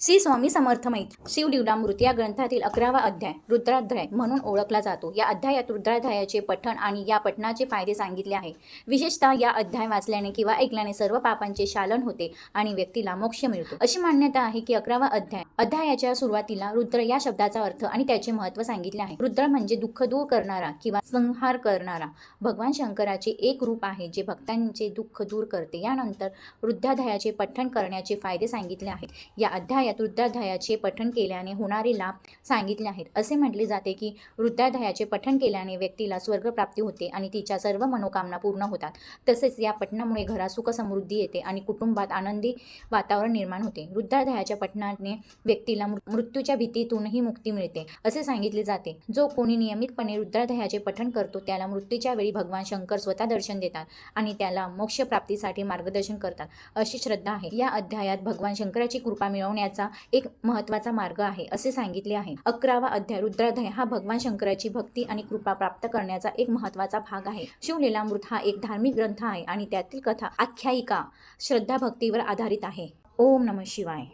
श्री स्वामी समर्थ मैत शिवलीलामृत या ग्रंथातील अकरावा अध्याय रुद्राध्याय म्हणून ओळखला जातो. या अध्यायात रुद्राध्यायाचे पठण आणि या पठणाचे फायदे सांगितले आहे. विशेषतः या अध्याय वाचल्याने किंवा ऐकल्याने सर्व पापांचे शालन होते आणि व्यक्तीला मोक्ष मिळतो. अशी मान्यता आहे की अकरावा अध्याय अध्यायाच्या सुरुवातीला रुद्र या शब्दाचा अर्थ आणि त्याचे महत्त्व सांगितले आहे. रुद्र म्हणजे दुःख दूर करणारा किंवा संहार करणारा. भगवान शंकराचे एक रूप आहे जे भक्तांचे दुःख दूर करते. यानंतर रुद्राध्यायाचे पठण करण्याचे फायदे सांगितले आहेत या अध्याय यात रुद्राध्यायाचे पठण केल्याने होणारे लाभ सांगितले आहेत. असे म्हटले जाते की रुद्राध्यायाचे पठण केल्याने व्यक्तीला स्वर्गप्राप्ती होते आणि तिच्या सर्व मनोकामना पूर्ण होतात. तसेच या पठणामुळे घरासुख समृद्धी येते आणि कुटुंबात आनंदी वातावरण निर्माण होते. रुद्राध्यायाच्या पठणाने व्यक्तीला मृ- मृत्यूच्या भीतीतूनही मुक्ती मिळते असे सांगितले जाते. जो कोणी नियमितपणे रुद्राध्यायाचे पठण करतो त्याला मृत्यूच्या वेळी भगवान शंकर स्वतः दर्शन देतात आणि त्याला मोक्षप्राप्तीसाठी मार्गदर्शन करतात अशी श्रद्धा आहे. या अध्यायात भगवान शंकराची कृपा मिळवण्याचा एक महत्त्वाचा मार्ग आहे असे सांगितले आहे. अकरावा अध्याय रुद्राध्याय हा भगवान शंकराची भक्ती आणि कृपा प्राप्त करण्याचा एक महत्त्वाचा भाग आहे. शिवलीलामृत हा एक धार्मिक ग्रंथ आहे आणि त्यातील कथा आख्यायिका श्रद्धा भक्तीवर आधारित आहे. ओम नम शिवाय.